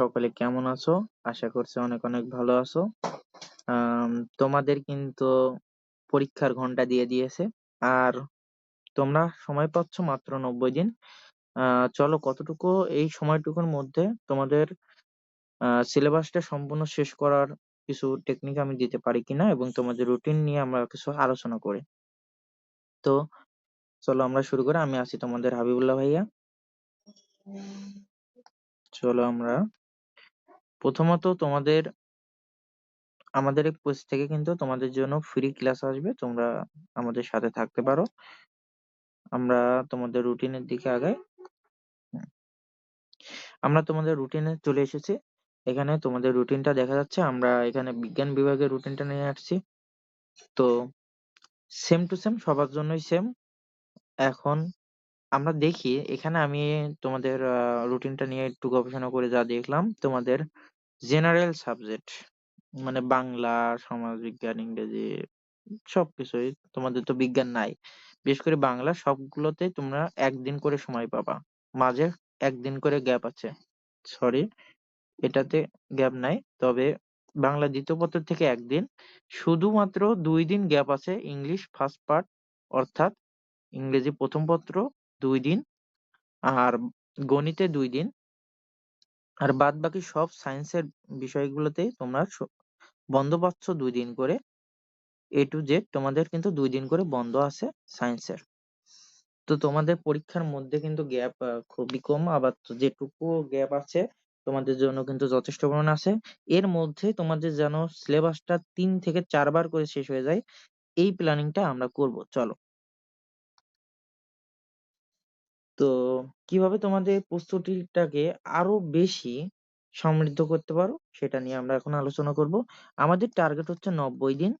সকলে কেমন আছো? আশা করছি অনেক অনেক ভালো আছো। তোমাদের কিন্তু পরীক্ষার ঘণ্টা দিয়ে দিয়েছে। আর তোমরা সময় পাচ্ছ মাত্র নব্বই দিন। চলো কতটুকু এই সময়টুকুর মধ্যে তোমাদের সিলেবাসটা সম্পূর্ণ শেষ করার কিছু টেকনিক আমি দিতে পারি কিনা এবং তোমাদের রুটিন নিয়ে আমরা কিছু আলোচনা করি। তো চলো আমরা শুরু করি। আমি আছি তোমাদের হাবিবুল্লাহ ভাইয়া। চলো আমরা প্রথমত তোমাদের, আমাদের এই থেকে কিন্তু তোমাদের জন্য ফ্রি ক্লাস আসবে। তোমরা আমাদের সাথে থাকতে পারো। আমরা তোমাদের রুটিনের দিকে আগাই। আমরা তোমাদের রুটিনে চলে এসেছি। এখানে তোমাদের রুটিনটা দেখা যাচ্ছে। আমরা এখানে বিজ্ঞান বিভাগের রুটিনটা নিয়ে আসছি। তো সেম টু সেম সবার জন্যই সেম এখন আমরা দেখি, এখানে আমি তোমাদের রুটিনটা নিয়ে একটু গবেষণা করে যা দেখলাম, তোমাদের জেনারেল সাবজেক্ট মানে বাংলা, সমাজ বিজ্ঞান, ইংরেজি সবকিছুই তোমাদের তো বিজ্ঞান নাই। বিশেষ করে বাংলা সবগুলোতে তোমরা একদিন করে সময় পাবা। মাঝে একদিন করে গ্যাপ আছে। সরি এটাতে গ্যাপ নাই। তবে বাংলা দ্বিতীয় পত্র থেকে একদিন, শুধুমাত্র দুই দিন গ্যাপ আছে ইংলিশ ফার্স্ট পার্ট অর্থাৎ ইংরেজি প্রথম পত্র দুই দিন, আর গণিতে দুই দিন। আর বাদ বাকি সব সায়েন্সের বিষয়গুলোতে তোমরা বন্ধ পাচ্ছ দুই দিন করে। এ টু জেড তোমাদের কিন্তু দুই দিন করে বন্ধ আছে সায়েন্সের তো তোমাদের পরীক্ষার মধ্যে কিন্তু গ্যাপ খুবই কম। আবার যেটুকু গ্যাপ আছে তোমাদের জন্য কিন্তু যথেষ্ট পরিমাণ আছে। এর মধ্যে তোমাদের যেন সিলেবাসটা তিন থেকে চারবার করে শেষ হয়ে যায়, এই প্ল্যানিংটা আমরা করব। চলো। তো কীভাবে তোমাদের প্রস্তুতিটাকে আরও বেশি সমৃদ্ধ করতে পারো, সেটা নিয়ে আমরা এখন আলোচনা করব। আমাদের টার্গেট হচ্ছে নব্বই দিন।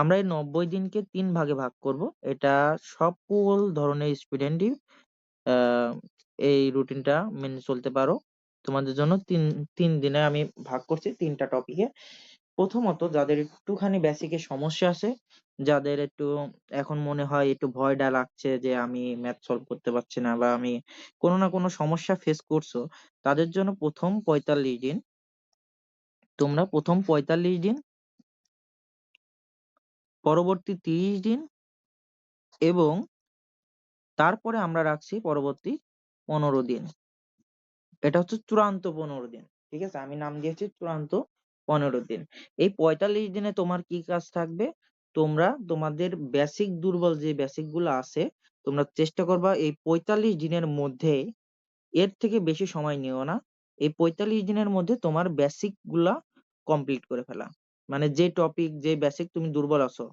আমরা এই নব্বই দিনকে তিন ভাগে ভাগ করব। এটা সকল ধরনের স্টুডেন্টই এই রুটিনটা মেনে চলতে পারো। তোমাদের জন্য তিন তিন দিনে আমি ভাগ করছি তিনটা টপিকে প্রথমত যাদের একটুখানি বেসিকের সমস্যা আছে, যাদের একটু এখন মনে হয় একটু ভয়টা লাগছে যে আমি ম্যাথ সলভ করতে পারছি না বা আমি কোনো না কোনো সমস্যা ফেস করছ, তাদের জন্য প্রথম পঁয়তাল্লিশ দিন, তোমরা প্রথম পঁয়তাল্লিশ দিন, পরবর্তী তিরিশ দিন এবং তারপরে আমরা রাখছি পরবর্তী পনেরো দিন। এটা হচ্ছে চূড়ান্ত পনেরো দিন, ঠিক আছে? আমি নাম দিয়েছি চূড়ান্ত পনেরো দিন। এই পঁয়তাল্লিশ দিনে তোমার কি কাজ থাকবে? তোমরা তোমাদের বেসিক দুর্বল যে বেসিকগুলো আছে, তোমরা চেষ্টা করবা এই পঁয়তাল্লিশ দিনের মধ্যে এর থেকে বেশি সময় নিও না। এই পঁয়তাল্লিশ দিনের মধ্যে তোমার বেসিকগুলা কমপ্লিট করে ফেলা। মানে যে টপিক যে বেসিক তুমি দুর্বল আছো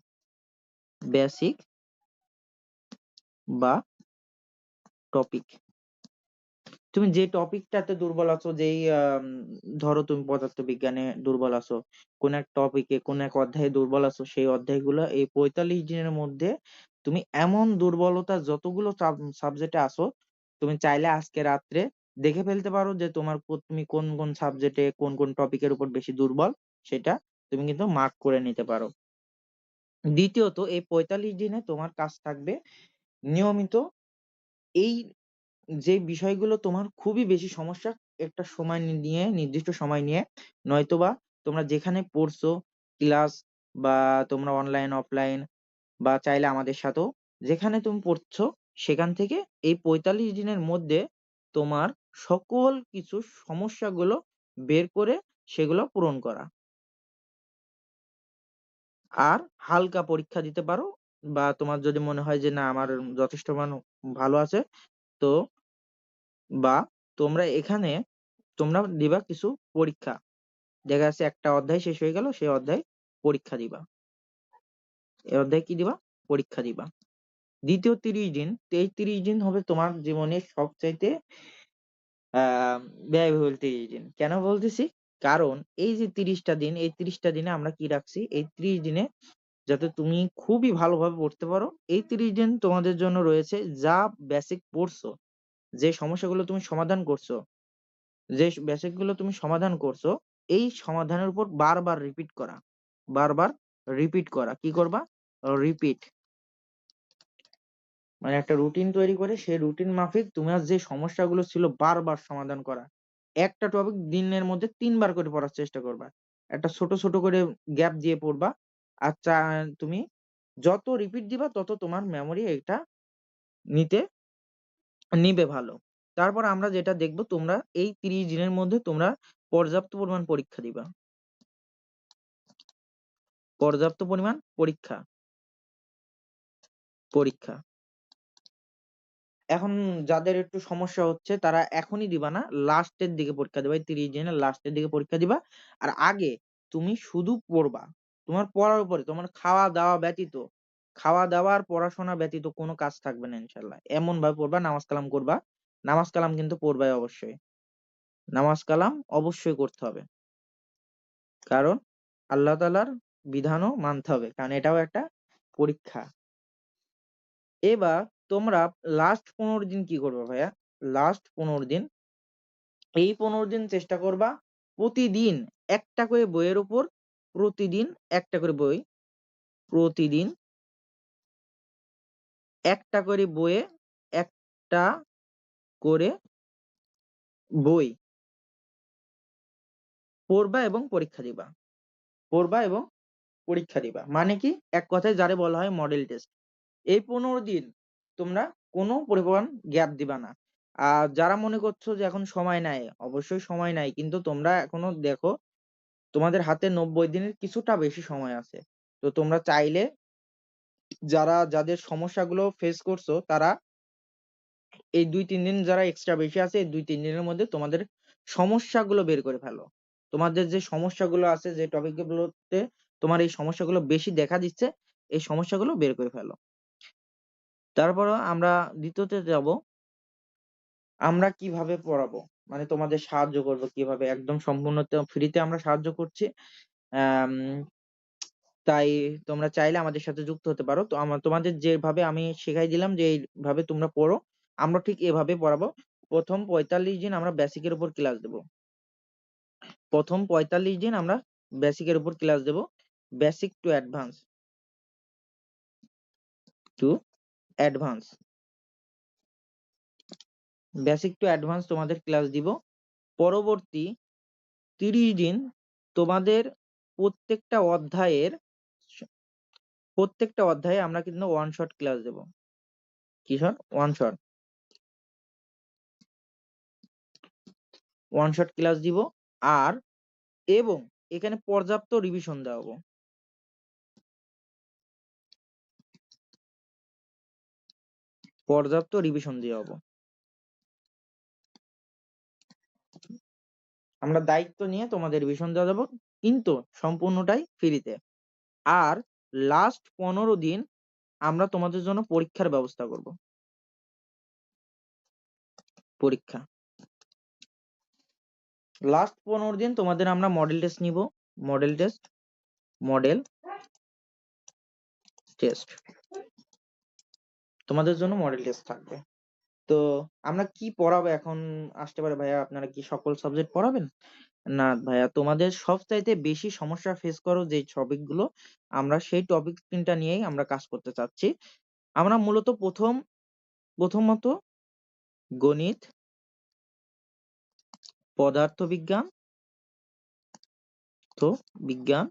বেসিক বা টপিক তুমি যে টপিকটাতে দুর্বল আছো, যেই ধরো তুমি পদার্থ বিজ্ঞানে দুর্বল আছো, কোন এক টপিকে কোন এক অধ্যায়ে দুর্বল আছো, সেই অধ্যায়গুলো এই পঁয়তাল্লিশ দিনের মধ্যে তুমি এমন দুর্বলতা যতগুলো সাবজেক্টে আসো তুমি চাইলে আজকে রাত্রে দেখে ফেলতে পারো যে তোমার তুমি কোন কোন সাবজেক্টে কোন কোন টপিকের উপর বেশি দুর্বল, সেটা তুমি কিন্তু মার্ক করে নিতে পারো। দ্বিতীয়ত, এই পঁয়তাল্লিশ দিনে তোমার কাজ থাকবে নিয়মিত এই যে বিষয়গুলো তোমার খুবই বেশি সমস্যা, একটা সময় নিয়ে, নির্দিষ্ট সময় নিয়ে, নয়তোবা তোমরা যেখানে পড়ছো, ক্লাস বা তোমরা অনলাইন অফলাইন বা চাইলে আমাদের সাথেও, যেখানে তুমি পড়ছো, সেখান থেকে এই পঁয়তাল্লিশ দিনের মধ্যে তোমার সকল কিছু সমস্যাগুলো বের করে সেগুলো পূরণ করা। আর হালকা পরীক্ষা দিতে পারো বা তোমার যদি মনে হয় যে না, আমার যথেষ্ট মান ভালো আছে, তো বা তোমরা এখানে, তোমরা দিবা কিছু পরীক্ষা। দেখা যাচ্ছে একটা অধ্যায় শেষ হয়ে গেল, সেই অধ্যায় পরীক্ষা দিবা। এই অধ্যায় কি দিবা? পরীক্ষা দিবা। দ্বিতীয় তিরিশ দিন এই তিরিশ দিন হবে তোমার জীবনের সবচাইতে, আহ, ব্যয়বহুল তিরিশ দিন। কেন বলতেছি? কারণ এই যে তিরিশটা দিন, এই তিরিশটা দিনে আমরা কি রাখছি? এই ত্রিশ দিনে যাতে তুমি খুবই ভালোভাবে পড়তে পারো। এই তিরিশ দিন তোমাদের জন্য রয়েছে যা বেসিক পড়ছো। যে সমস্যাগুলো তুমি সমাধান করছ, যে বেসিকগুলো তুমি সমাধান করছ, এই সমাধানের উপর বারবার রিপিট করা, বারবার রিপিট করা। কি করবা? রিপিট মানে একটা রুটিন তৈরি করে, সেই রুটিন মাফিক তোমার যে সমস্যাগুলো ছিল বারবার সমাধান করা। একটা টপিক দিনের মধ্যে তিনবার করে পড়ার চেষ্টা করবা। একটা ছোট ছোট করে গ্যাপ দিয়ে পড়বা। আর তুমি যত রিপিট দিবা, তত তোমার মেমোরি এটা নিতে নিবে ভালো। তারপর আমরা যেটা দেখব, তোমরা এই তিরিশ দিনের মধ্যে তোমরা পর্যাপ্ত পরিমাণ পরীক্ষা দিবা। পর্যাপ্ত পরিমাণ পরীক্ষা। পরীক্ষা। এখন যাদের একটু সমস্যা হচ্ছে, তারা এখনই দিবা না, লাস্টের দিকে পরীক্ষা দিবা। তিরিশ দিনের লাস্টের দিকে পরীক্ষা দিবা। আর আগে তুমি শুধু পড়বা। তোমার পড়ার উপরে, তোমার খাওয়া দাওয়া ব্যতীত খাওয়া দাওয়া আর পড়াশোনা ব্যতীত কোনো কাজ থাকবে না ইনশাল্লাহ এমন ভাবে পড়বা, নামাজ কালাম করবা। নামাজ কালাম কিন্তু পড়বাই অবশ্যই। নামাজ কালাম অবশ্যই করতে হবে। কারণ আল্লাহ তালার বিধানও মানতে হবে, কারণ এটাও একটা পরীক্ষা। এবার তোমরা লাস্ট পনেরো দিন কি করবে ভাইয়া? লাস্ট পনেরো দিন, এই পনেরো দিন চেষ্টা করবা প্রতিদিন একটা করে বইয়ের উপর, প্রতিদিন একটা করে বই, প্রতিদিন একটা করে বইয়ে একটা করে বই পড়বা এবং পরীক্ষা দিবা। পড়বা এবং পরীক্ষা দিবা। মানে কি? এক কথায় যারে বলা হয় মডেল টেস্ট এই পনেরো দিন তোমরা কোনো পরিমাণ গ্যাপ দিবা না। আর যারা মনে করছ যে এখন সময় নাই, অবশ্যই সময় নাই, কিন্তু তোমরা এখনও দেখো তোমাদের হাতে নব্বই দিনের কিছুটা বেশি সময় আছে। তো তোমরা চাইলে যারা, যাদের সমস্যাগুলো ফেস করছ, তারা এই দুই, তিন দিন যারা এক্সট্রা বেশি আছে, এই দুই, তিন দিনের মধ্যে তোমাদের সমস্যাগুলো বের করে ফেলো। তোমাদের যে সমস্যাগুলো আছে, যে টপিক গুলোতে তোমার এই সমস্যাগুলো বেশি দেখা দিচ্ছে, এই সমস্যাগুলো বের করে ফেলো। তারপরও আমরা দ্বিতীয়তে যাব, আমরা কীভাবে পড়াবো? মানে তোমাদের সাহায্য করব কীভাবে? একদম সম্পূর্ণ ফ্রিতে আমরা সাহায্য করছি। তাই তোমরা চাইলে আমাদের সাথে যুক্ত হতে পারো। তো আমার তোমাদের যেভাবে আমি শেখাই দিলাম যে এইভাবে তোমরা পড়ো, আমরা ঠিক এভাবে পড়াবো। প্রথম পঁয়তাল্লিশ দিন আমরা বেসিকের উপর ক্লাস দেব। প্রথম পঁয়তাল্লিশ দিন আমরা বেসিকের উপর class Dev. Basic to advance to advance basic to advance তোমাদের ক্লাস দিব। পরবর্তী তিরিশ দিন তোমাদের প্রত্যেকটা অধ্যায়ের প্রত্যেকটা অধ্যায়ে আমরা কিন্তু ওয়ান শট ক্লাস দেব। কি shot one shot one shot class দিব, আর এবং এখানে পর্যাপ্ত রিভিশন দেওয়াবো। পর্যাপ্ত রিভিশন দেওয়াবো। আমরা দায়িত্ব নিয়ে তোমাদের রিভিশন দেওয়া যাব কিন্তু সম্পূর্ণটাই ফ্রিতে আর লাস্ট পনেরো দিন আমরা তোমাদের জন্য পরীক্ষার ব্যবস্থা করব। পরীক্ষা। লাস্ট পনেরো দিন তোমাদের আমরা মডেল টেস্ট নিব। মডেল টেস্ট মডেল টেস্ট তোমাদের জন্য মডেল টেস্ট থাকবে। তো আমরা কি পড়াবো এখন? আসতে পারে ভাইয়া, আপনারা কি সকল সাবজেক্ট পড়াবেন? না ভাইয়া, তোমাদের সবচাইতে বেশি সমস্যা ফেস করো যে টপিকগুলো, আমরা সেই টপিক তিনটা নিয়েই আমরা কাজ করতে চাচ্ছি। আমরা মূলত প্রথম, প্রথমত গণিত, পদার্থবিজ্ঞান তো বিজ্ঞান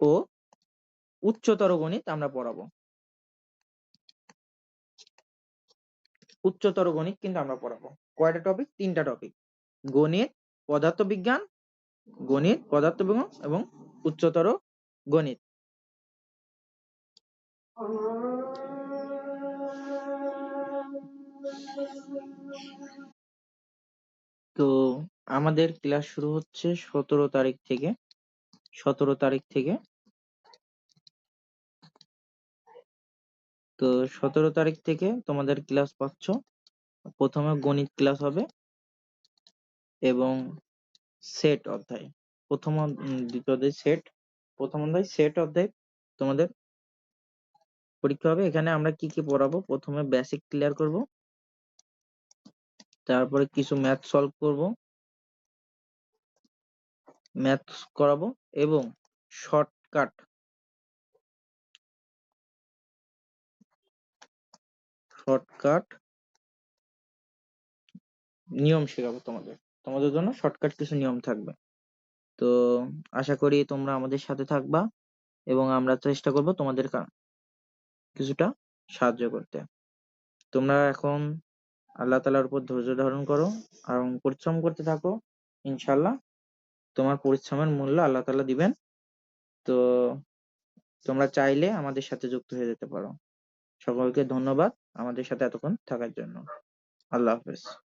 ও উচ্চতর গণিত আমরা পড়াবো। উচ্চতর গণিত কিন্তু আমরা পড়াবো। কয়টা টপিক তিনটা টপিক গণিত, পদার্থবিজ্ঞান গণিত, পদার্থবিজ্ঞান এবং উচ্চতর গণিত। তো আমাদের ক্লাস শুরু হচ্ছে সতেরো তারিখ থেকে, সতেরো তারিখ থেকে। তো সতেরো তারিখ থেকে তোমাদের ক্লাস পাচ্ছ। প্রথমে গণিত ক্লাস হবে। এবং সেট অধ্যায়। প্রথম দ্বিতীয় অধ্যায় সেট প্রথম অধ্যায় সেট অধ্যায় তোমাদের পরীক্ষা হবে। এখানে আমরা কি কি পড়াবো? প্রথমে বেসিক ক্লিয়ার করব। তারপরে কিছু ম্যাথ সলভ করব। ম্যাথ করাবো এবং শর্টকাট শর্টকাট নিয়ম শেখাবো তোমাদের। তোমাদের জন্য শর্টকাট কিছু নিয়ম থাকবে। তো আশা করি তোমরা আমাদের সাথে থাকবা এবং আমরা চেষ্টা করব তোমাদের কিছুটা সাহায্য করতে। তোমরা এখন আল্লাহ তাআলার উপর ধৈর্য ধারণ করো এবং পরিশ্রম করতে থাকো। ইনশাল্লাহ তোমার পরিশ্রমের মূল্য আল্লাহ তাআলা দিবেন। তো তোমরা চাইলে আমাদের সাথে যুক্ত হয়ে যেতে পারো। সকলকে ধন্যবাদ আমাদের সাথে এতক্ষণ থাকার জন্য। আল্লাহ হাফেজ।